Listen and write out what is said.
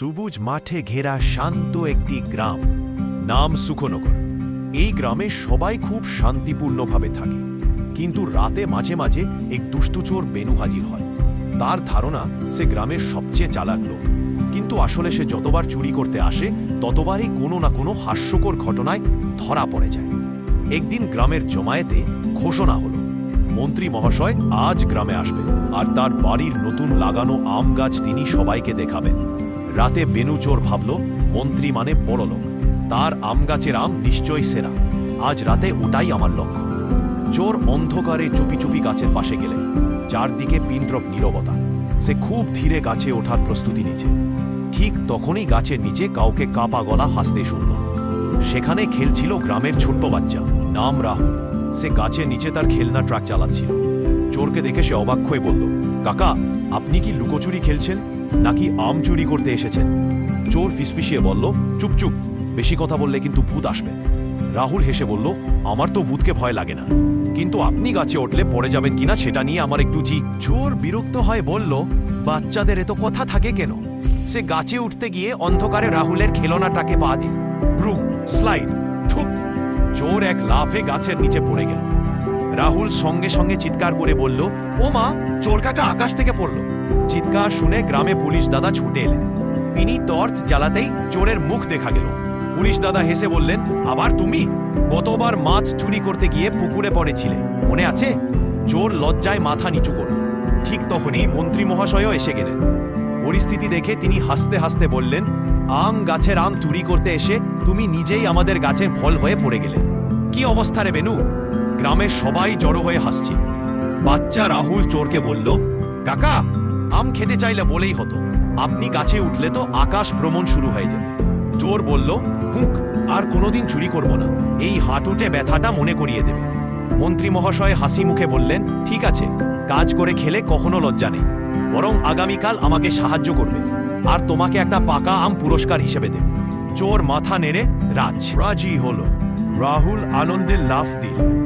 সবুজ মাঠে ঘেরা শান্ত একটি গ্রাম। নাম সুখনগর। এই গ্রামে সবাই খুব শান্তিপূর্ণভাবে থাকে। কিন্তু রাতে মাঝে মাঝে এক দুষ্টুচোর বেনু হাজির হয়। তার ধারণা, সে গ্রামের সবচেয়ে চালাক লোক। কিন্তু আসলে সে যতবার চুরি করতে আসে, ততবারই কোনো না কোনো হাস্যকর ঘটনায় ধরা পড়ে যায়। একদিন গ্রামের জমায়েতে ঘোষণা হলো, মন্ত্রী মহাশয়, আজ গ্রামে আসবেন। আর তার বাড়ির নতুন লাগানো আম গাছ তিনি সবাইকে দেখাবেন। রাতে বেনুচোর ভাবল, মন্ত্রী মানে বড় লোক। তার আম গাছের আম নিশ্চয়ই সেরা। আজ রাতে ওটাই আমার লক্ষ্য। চোর অন্ধকারে চুপি চুপি গাছের পাশে গেলে। চারদিকে পিন্দ্রপ নীরবতা। সে খুব ধীরে গাছে ওঠার প্রস্তুতি নিচ্ছে ঠিক তখনই গাছের নিচে কাউকে কাপা গলা হাসতে শুনল। সেখানে খেলছিল গ্রামের ছোট্ট বাচ্চা, নাম রাহু সে গাছের নিচে তার খেলনা ট্রাক চালাচ্ছিল। চোরকে দেখে সে অবাক হয়ে বলল, কাকা, আপনি কি লুকোচুরি খেলছেন? নাকি আম চুরি করতে এসেছেন? চোর ফিসফিসিয়ে বলল, চুপ চুপ। বেশি কথা বললে কিন্তু ভূত আসবে। রাহুল হেসে বলল, আমার তো ভূতকে ভয় লাগে না। কিন্তু আপনি গাছে উঠলে পড়ে যাবেন কিনা সেটা নিয়ে আমার একটু জি চোর বিরক্ত হয় বলল, বাচ্চাদের এত কথা থাকে কেন? সে গাছে উঠতে গিয়ে অন্ধকারে রাহুলের খেলনাটাকে পা দিল। ব্রু স্লাইড চোর এক লাফে গাছের নিচে পড়ে গেল। রাহুল সঙ্গে সঙ্গে চিৎকার করে বলল, ও মা, চোর কাকা আকাশ থেকে পড়ল। চিৎকার শুনে গ্রামে পুলিশ দাদা ছুটে এলেন। তিনি টর্চ জ্বালাতেই চোরের মুখ দেখা গেল। পুলিশ দাদা হেসে বললেন, আবার তুমি? গতবার মাছ চুরি করতে গিয়ে পুকুরে পড়েছিলে। মনে আছে? চোর লজ্জায় মাথা নিচু করল। ঠিক তখনই মন্ত্রী মহাশয়ও এসে গেলেন। পরিস্থিতি দেখে তিনি হাসতে হাসতে বললেন, আম গাছের আম চুরি করতে এসে তুমি নিজেই আমাদের গাছের ফল হয়ে পড়ে গেলে। কি অবস্থা রে বেনু? গ্রামের সবাই জড়ো হয়ে হাসছে। বাচ্চা রাহুল চোরকে বলল, কাকা আম খেতে চাইলে বলেই হতো, আপনি গাছে উঠলে তো আকাশ ভ্রমণ শুরু হয়ে যেত চোর বলল, হুঁক, আর কোনোদিন চুরি করব না। এই হাঁটুটে ব্যথাটা মনে করিয়ে দেবে। মন্ত্রী মহাশয় হাসি মুখে বললেন, ঠিক আছে, কাজ করে খেলে কখনো লজ্জা নেই। বরং আগামীকাল আমাকে সাহায্য করবে, আর তোমাকে একটা পাকা আম পুরস্কার হিসেবে দেবে। চোর মাথা নেড়ে রাজ। রাজি হলো রাহুল আনন্দে লাফ দিল।